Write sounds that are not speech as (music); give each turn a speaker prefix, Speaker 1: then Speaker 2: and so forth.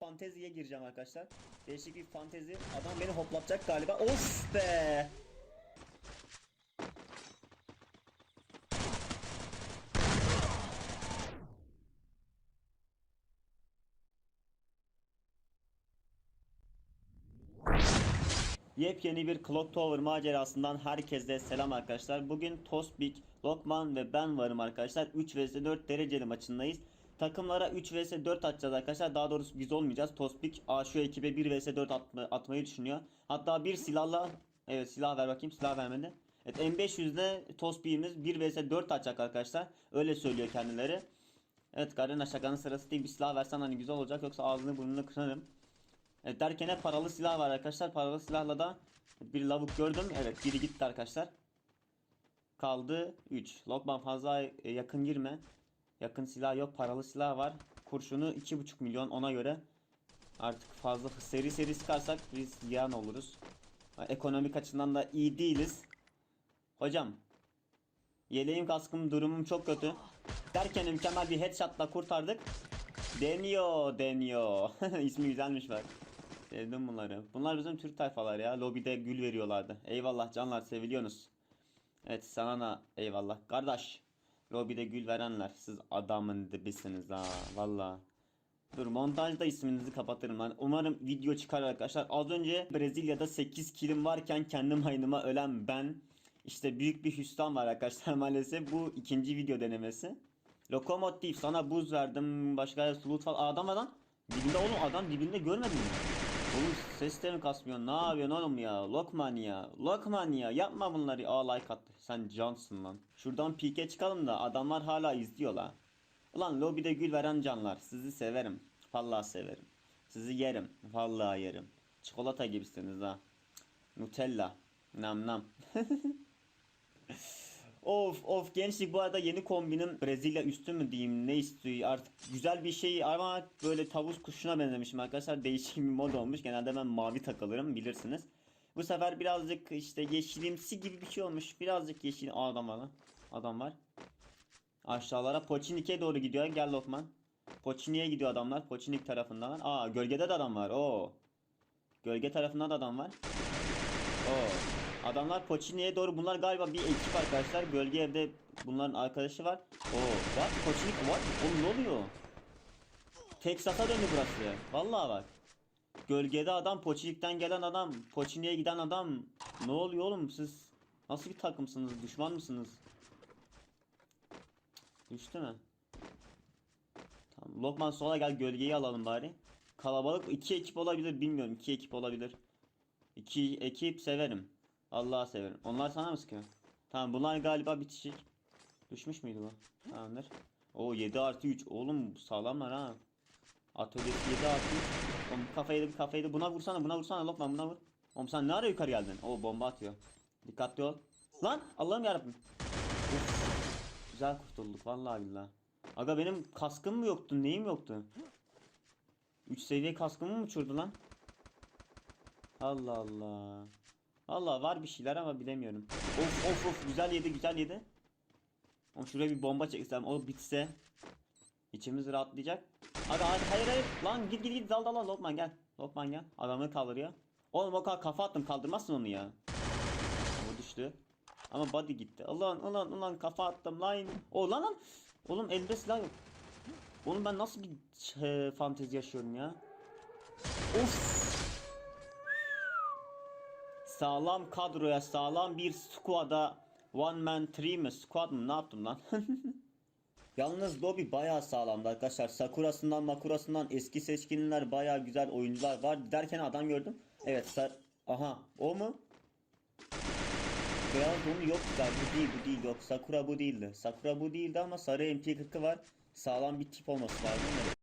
Speaker 1: fanteziye gireceğim arkadaşlar. Değişik bir fantezi. Adam beni hoplatacak galiba. Of be. Yepyeni bir Clock Tower macerasından herkese selam arkadaşlar. Bugün Tosbik, Lokman ve ben varım arkadaşlar. 3 vs 4 dereceli maçındayız. Takımlara 3 vs 4 atacağız arkadaşlar. Daha doğrusu biz olmayacağız. Tosbik A şu ekibe 1 vs 4 atma, atmayı düşünüyor. Hatta bir silahla Evet silah ver bakayım. Silah vermedi. Evet M500'de Tosbik'imiz 1 vs 4 atacak arkadaşlar. Öyle söylüyor kendileri. Evet Garena şakanın sırası değil. Bir silah versen hani güzel olacak. Yoksa ağzını burnunu kırarım. Evet derken paralı silah var arkadaşlar. Paralı silahla da bir lavuk gördüm. Evet biri gitti arkadaşlar. Kaldı 3. Lokman fazla yakın girme. Yakın silah yok. Paralı silah var. Kurşunu 2.5 milyon ona göre. Artık fazla seri seri sıkarsak biz yan oluruz. Ekonomik açıdan da iyi değiliz. Hocam. Yeleğim kaskım durumum çok kötü. Derken mükemmel bir headshotla kurtardık. Deniyor, deniyor. (laughs) İsmi güzelmiş bak. Sevdim bunları. Bunlar bizim Türk tayfalar ya. Lobide gül veriyorlardı. Eyvallah canlar seviliyorsunuz. Evet sana da eyvallah. Kardeş. Lobide gül verenler. Siz adamın dibisiniz ha. Valla. Dur montajda isminizi kapatırım lan. Umarım video çıkar arkadaşlar. Az önce Brezilya'da 8 kilim varken kendim hayınıma ölen ben. İşte büyük bir hüsran var arkadaşlar (laughs) maalesef. Bu ikinci video denemesi. Lokomotif sana buz verdim. Başka sulut falan. Adam adam. Dibinde oğlum adam dibinde görmedin mi? Oğlum ses de kasmıyor? Ne yapıyorsun oğlum ya? Lokman ya. Lokman ya. Yapma bunları. Aa like attı. Sen cansın lan. Şuradan pike çıkalım da adamlar hala izliyor la. Ulan lobide gül veren canlar. Sizi severim. Vallahi severim. Sizi yerim. Vallahi yerim. Çikolata gibisiniz ha. Nutella. Nam nam. (laughs) Of of gençlik bu arada yeni kombinim Brezilya üstü mü diyeyim ne istiyor artık güzel bir şey ama böyle tavus kuşuna benzemişim arkadaşlar değişik bir mod olmuş genelde ben mavi takılırım bilirsiniz. Bu sefer birazcık işte yeşilimsi gibi bir şey olmuş birazcık yeşil adam var adam var. Aşağılara Poçinik'e doğru gidiyor gel Lokman. Poçinik'e gidiyor adamlar Poçinik tarafından. Aa gölgede de adam var oo. Gölge tarafında da adam var. Adamlar Poçini'ye doğru bunlar galiba bir ekip arkadaşlar. Gölge evde bunların arkadaşı var. Oo, what? Poçinik what? Oğlum ne oluyor? Texas'a döndü burası. Vallahi bak. Gölgede adam, Poçinik'ten gelen adam, Poçini'ye giden adam. Ne oluyor oğlum siz? Nasıl bir takımsınız? Düşman mısınız? Düştü mü? Tamam. Lokman sola gel gölgeyi alalım bari. Kalabalık iki ekip olabilir bilmiyorum. iki ekip olabilir. İki ekip severim. Allah'a severim. Onlar sana mı sıkıyor? Tamam bunlar galiba bitişik. Düşmüş müydü bu? Tamamdır. O 7 artı 3. Oğlum sağlamlar ha. Atölyesi 7 artı 3. Oğlum kafayı kafayı buna vursana buna vursana Lokman buna vur. Oğlum sen ne ara yukarı geldin? O bomba atıyor. Dikkatli ol. Lan Allah'ım yarabbim. Güzel kurtulduk vallahi billahi. Aga benim kaskım mı yoktu? Neyim yoktu? 3 seviye kaskımı mı uçurdu lan? Allah Allah. Allah var bir şeyler ama bilemiyorum. Of of of güzel yedi güzel yedi. Oğlum şuraya bir bomba çeksem o bitse içimiz rahatlayacak. Hadi hadi hayır hayır lan git git git dal dal dal Lokman gel. Lokman gel. Adamı kaldırıyor. Oğlum o kadar kafa attım kaldırmazsın onu ya. O düştü. Ama body gitti. Ulan ulan ulan kafa attım lan. O lan lan. Oğlum elde silah yok. Oğlum ben nasıl bir e, fantezi yaşıyorum ya. Of. Sağlam kadroya sağlam bir squad'a one man three mi squad mı ne yaptım lan? (laughs) Yalnız lobby bayağı sağlamdı arkadaşlar. Sakura'sından makurasından eski seçkinler bayağı güzel oyuncular var. Derken adam gördüm. Evet sar... Aha o mu? Beyaz onu yok bu değil bu değil yok. Sakura bu değildi. Sakura bu değildi ama sarı MP40'ı var. Sağlam bir tip olması lazım.